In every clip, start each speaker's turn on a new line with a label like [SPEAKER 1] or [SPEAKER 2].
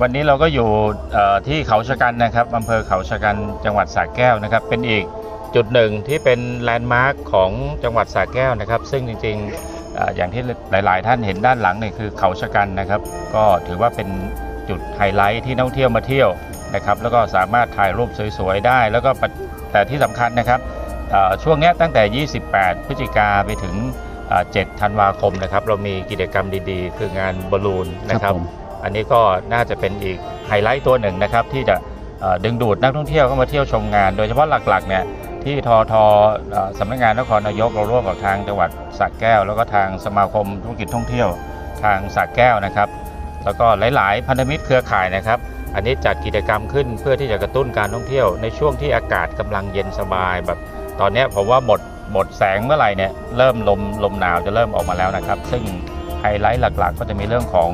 [SPEAKER 1] วันนี้เราก็อยู่ที่เขาชะกันนะครับอำเภอเขาชะกันจังหวัดสระแก้วนะครับ เป็นอีกจุดหนึ่งที่เป็นแลนด์มาร์คของจังหวัดสระแก้วนะครับ ซึ่งจริงๆอย่างที่หลาย ๆ ท่านเห็นด้านหลังเนี่ยคือเขาชะกันนะครับ ก็ถือว่าเป็นจุดไฮไลท์ที่นักท่องเที่ยวมาเที่ยวนะครับ แล้วก็สามารถถ่ายรูปสวย ๆ ได้ แล้วก็แต่ที่สำคัญนะครับช่วงนี้ตั้งแต่ 28 พฤศจิกาไปถึงเอ่อ7ธันวาคมนะครับ เรามีกิจกรรมดีๆ คืองานบอลลูนนะครับ อันนี้ก็น่าจะเป็นอีกไฮไลท์ตัวหนึ่งนะครับที่จะดึงดูดนักท่องเที่ยวเข้ามาเที่ยวชมงาน โดยเฉพาะหลักๆเนี่ยที่ทอทอสำนักงานนครนายกเราร่วมกับทางจังหวัดสระแก้ว แล้วก็ทางสมาคมธุรกิจท่องเที่ยวทางสระแก้วนะครับ แล้วก็หลาย ๆ พันธมิตรเครือข่ายนะครับ อันนี้จัดกิจกรรมขึ้นเพื่อที่จะกระตุ้นการท่องเที่ยว ในช่วงที่อากาศกำลังเย็นสบายแบบตอนนี้ผมว่าหมดหมดแสงเมื่อไหร่เนี่ยเริ่มลมลมหนาวจะเริ่มออกมาแล้วนะครับ ซึ่งไฮไลท์หลัก ๆ ก็จะมีเรื่องของ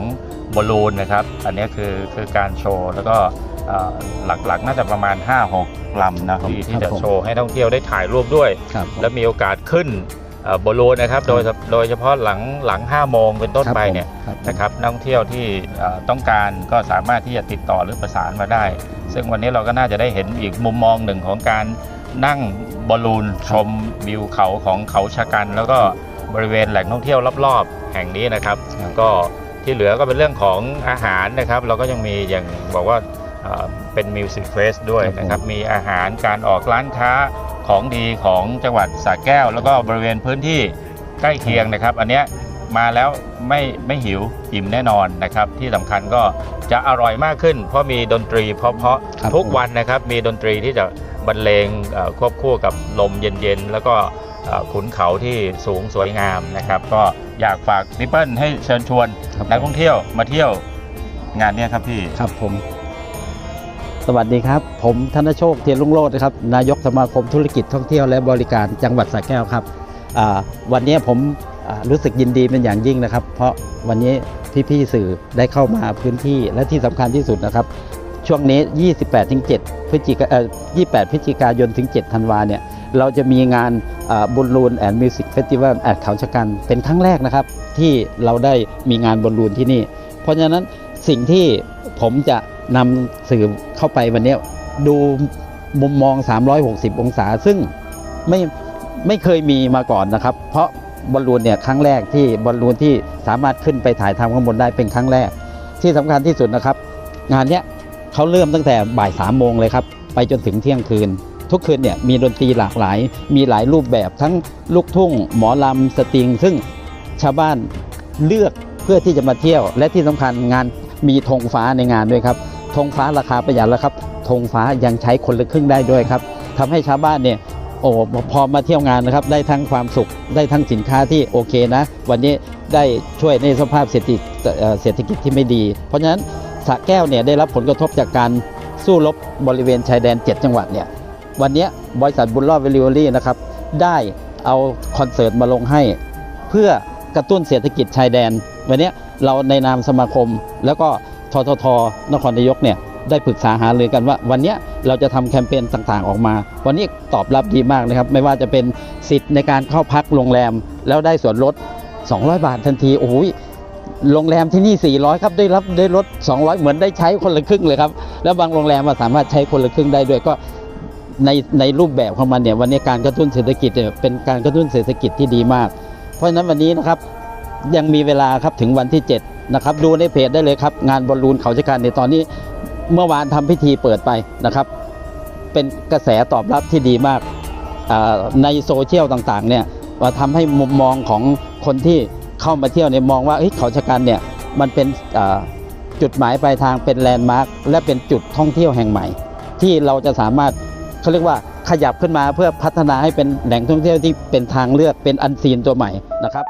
[SPEAKER 1] บอลลูนนะครับ อันนี้คือคือการโชว์ แล้วก็เอ่อหลักๆ น่าจะประมาณ 5-6ลำนะที่ที่จะ
[SPEAKER 2] ครับผม
[SPEAKER 1] โชว์ให้นักท่องเที่ยวได้ถ่ายรูปด้วย
[SPEAKER 2] ครับ
[SPEAKER 1] และมีโอกาสขึ้นเอ่อบอลลูนนะครับโดยโดยเฉพาะหลังหลัง 5 โมงเป็นต้นไปเนี่ย
[SPEAKER 2] ครับผม
[SPEAKER 1] นะครับนักท่องเที่ยวที่เอ่อต้องการก็สามารถที่จะติดต่อหรือประสานมาได้ ซึ่งวันนี้เราก็น่าจะได้เห็นอีกมุมมองหนึ่งของการนั่งบอลลูนชมวิวเขาของเขาชะกัน แล้วก็บริเวณแหล่งท่องเที่ยวรอบๆ แห่งนี้นะครับ
[SPEAKER 2] ครับ
[SPEAKER 1] ก็ ที่เหลือก็เป็นเรื่องของอาหารนะครับ เราก็ยังมีอย่างบอกว่าเอ่อเป็นมิวสิกเฟสด้วยนะครับ มีอาหารการออกร้านค้าของดีของจังหวัดสระแก้ว แล้วก็บริเวณพื้นที่ใกล้เคียงนะครับ อันเนี้ยมาแล้วไม่ไม่หิวอิ่มแน่นอนนะครับ ที่สำคัญก็จะอร่อยมากขึ้น เพราะมีดนตรีเพราะ
[SPEAKER 2] ครับ
[SPEAKER 1] ๆทุกวันนะครับ มีดนตรีที่จะบรรเลงเอ่อควบคู่กับลมเย็นๆ แล้วก็เอ่อ ขุนเขาที่สูงสวยงามนะครับ ก็อยากฝากนิปเปิลให้เชิญชวน
[SPEAKER 2] ครับ
[SPEAKER 1] นักท่องเที่ยวมาเที่ยวงานเนี้ยครับพี่
[SPEAKER 2] ครับผม สวัสดีครับ ผมธนโชคเทียนลุงโรจน์นะครับนายกสมาคมธุรกิจท่องเที่ยวและบริการจังหวัดสระแก้วครับอ่าวันนี้ผมอ่ารู้สึกยินดีเป็นอย่างยิ่งนะครับ เพราะวันนี้พี่ๆสื่อได้เข้ามาพื้นที่และที่สำคัญที่สุดนะครับ ช่วงนี้ 28ถึง7พฤศจิกาเอ่อ28 พฤศจิกายนถึง 7 ธันวาเนี่ย เราจะมีงานบุญลูนแอนด์มิวสิกเฟสติวัลแอดเขาชะกันเป็นครั้งแรกนะครับ ที่เราได้มีงานบอลลูนที่นี่ เพราะฉะนั้นสิ่งที่ผมจะนำสื่อเข้าไปวันนี้ดูมุมมอง 360 องศา ซึ่งไม่ไม่เคยมีมาก่อนนะครับ เพราะบอลลูนเนี่ยครั้งแรกที่บอลลูนที่สามารถขึ้นไปถ่ายทำข้างบนได้เป็นครั้งแรก ที่สำคัญที่สุดนะครับ งานเนี้ยเขาเริ่มตั้งแต่บ่ายสามโมงเลยครับ ไปจนถึงเที่ยงคืน ทุกคืนเนี่ยมีดนตรีหลากหลาย มีหลายรูปแบบทั้งลูกทุ่ง หมอลำสตริง ซึ่งชาวบ้านเลือกเพื่อที่จะมาเที่ยว และที่สำคัญงานมีธงฟ้าในงานด้วยครับธงฟ้าราคาประหยัดแล้วครับธงฟ้ายังใช้คนละครึ่งได้ด้วยครับทำให้ชาวบ้านเนี่ยโอ้พอมาเที่ยวงานนะครับได้ทั้งความสุขได้ทั้งสินค้าที่โอเคนะ วันนี้ได้ช่วยในสภาพเศรษฐกิจเศรษฐกิจที่ไม่ดี เพราะฉะนั้นสระแก้วเนี่ยได้รับผลกระทบจากการสู้รบบริเวณชายแดน 7 จังหวัดเนี่ย วันนี้บริษัทบุญรอดเวลิเวอรี่นะครับได้เอาคอนเสิร์ตมาลงให้ เพื่อกระตุ้นเศรษฐกิจชายแดน วันนี้เราในนามสมาคม แล้วก็ทททนครนายกเนี่ยได้ปรึกษาหารือกันว่า วันนี้เราจะทำแคมเปญต่างๆออกมา วันนี้ตอบรับดีมากนะครับ ไม่ว่าจะเป็นสิทธิ์ในการเข้าพักโรงแรม แล้วได้ส่วนลด 200 บาททันทีโอ้โหโรงแรมที่นี่ 400 ครับ ได้รับได้ลด 200 เหมือนได้ใช้คนละครึ่งเลยครับ แล้วบางโรงแรมอะสามารถใช้คนละครึ่งได้ด้วยก็ ในในรูปแบบของมันเนี่ยวันนี้การกระตุ้นเศรษฐกิจเนี่ยเป็นการกระตุ้นเศรษฐกิจที่ดีมาก เพราะฉะนั้นวันนี้นะครับยังมีเวลาครับถึงวันที่ 7 นะครับ ดูในเพจได้เลยครับ งานบอลลูนเขาชะกันในตอนนี้เมื่อวานทำพิธีเปิดไปนะครับ เป็นกระแสตอบรับที่ดีมากในโซเชียลต่างๆเนี่ยว่าทำให้มุมมองของคนที่เข้ามาเที่ยวเนี่ยมองว่าเขาชะกันเนี่ยมันเป็นจุดหมายปลายทางเป็นแลนด์มาร์คและเป็นจุดท่องเที่ยวแห่งใหม่ ที่เราจะสามารถ เขาเรียกว่าขยับขึ้นมาเพื่อพัฒนาให้เป็นแหล่งท่องเที่ยวที่เป็นทางเลือกเป็นอันซีนตัวใหม่นะครับ